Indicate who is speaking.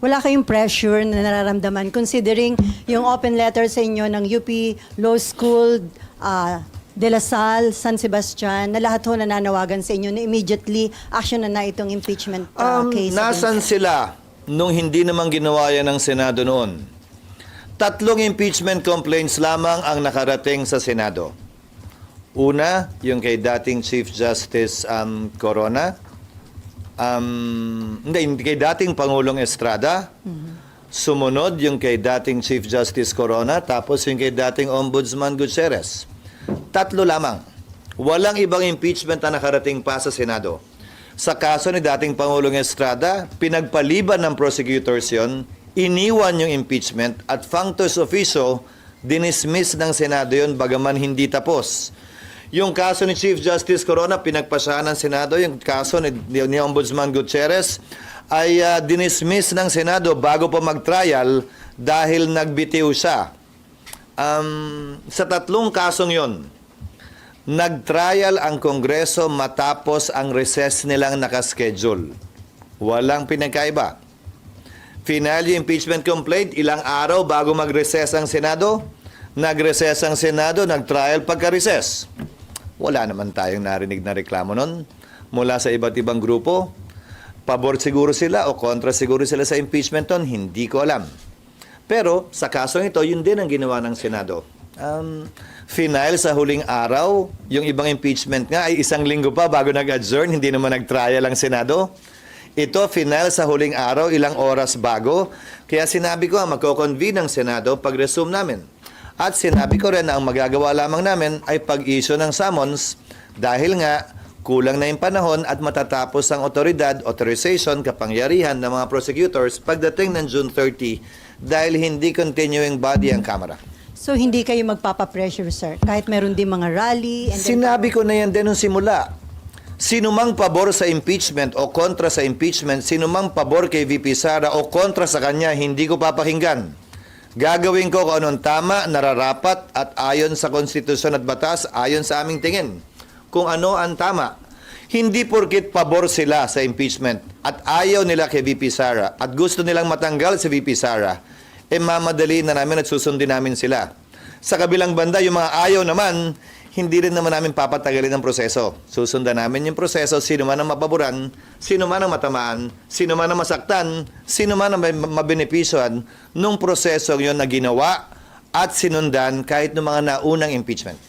Speaker 1: wala kayong pressure na nararamdaman considering yung open letter sa inyo ng UP Law School, ah, De La Salle, San Sebastian, na lahat ho nananawagan sa inyo na immediately action na na itong impeachment ah,
Speaker 2: Um,
Speaker 1: case.
Speaker 2: nasan sila nung hindi naman ginawa yan ng Senado noon? Tatlong impeachment complaints lamang ang nakarating sa Senado. Una, yung kay dating Chief Justice um, Corona. Um, hindi, kay dating Pangulong Estrada. Sumunod yung kay dating Chief Justice Corona. Tapos yung kay dating Ombudsman Gutierrez. Tatlo lamang. Walang ibang impeachment na nakarating pa sa Senado. Sa kaso ni dating Pangulong Estrada, pinagpaliban ng prosecutors yon, iniwan yung impeachment at functus officio, dinismiss ng Senado yon bagaman hindi tapos. Yung kaso ni Chief Justice Corona, pinagpasahan ng Senado. Yung kaso ni, ni Ombudsman Gutierrez ay ah, dinismiss ng Senado bago pa mag-trial dahil nagbitiw siya. Um, sa tatlong kasong yon, nag-trial ang Kongreso matapos ang recess nilang nakaschedule. Walang pinagkaiba. Final impeachment complaint, ilang araw bago mag-recess ang Senado. Nag-recess ang Senado, nag-trial pagka-recess. Wala naman tayong narinig na reklamo nun mula sa iba't ibang grupo. Pabor siguro sila o kontra siguro sila sa impeachment nun, hindi ko alam. Pero sa kasong ito, yun din ang ginawa ng Senado. Um, final sa huling araw, yung ibang impeachment nga ay isang linggo pa bago nag-adjourn, hindi naman nag-trial ang Senado. Ito, final sa huling araw, ilang oras bago. Kaya sinabi ko, magko-convene ang Senado pag-resume namin. At sinabi ko rin na ang magagawa lamang namin ay pag-issue ng summons dahil nga kulang na yung panahon at matatapos ang otoridad, authorization, kapangyarihan ng mga prosecutors pagdating ng June 30 dahil hindi continuing body ang Kamara.
Speaker 1: So hindi kayo magpapa-pressure, sir, kahit meron din mga rally. And then-
Speaker 2: Sinabi ko na yan din nung simula. Sinumang pabor sa impeachment o kontra sa impeachment, sinumang pabor kay VP Sara o kontra sa kanya, hindi ko papakinggan. Gagawin ko kung anong tama, nararapat at ayon sa konstitusyon at batas, ayon sa aming tingin. Kung ano ang tama. Hindi porkit pabor sila sa impeachment at ayaw nila kay VP Sara at gusto nilang matanggal si VP Sara, eh mamadali na namin at susundin namin sila. Sa kabilang banda, yung mga ayaw naman, hindi rin naman namin papatagalin ang proseso. Susundan namin yung proseso, sino man ang mapaboran, sino man ang matamaan, sino man ang masaktan, sino man ang mabenepisyohan nung proseso yon na ginawa at sinundan kahit ng mga naunang impeachment.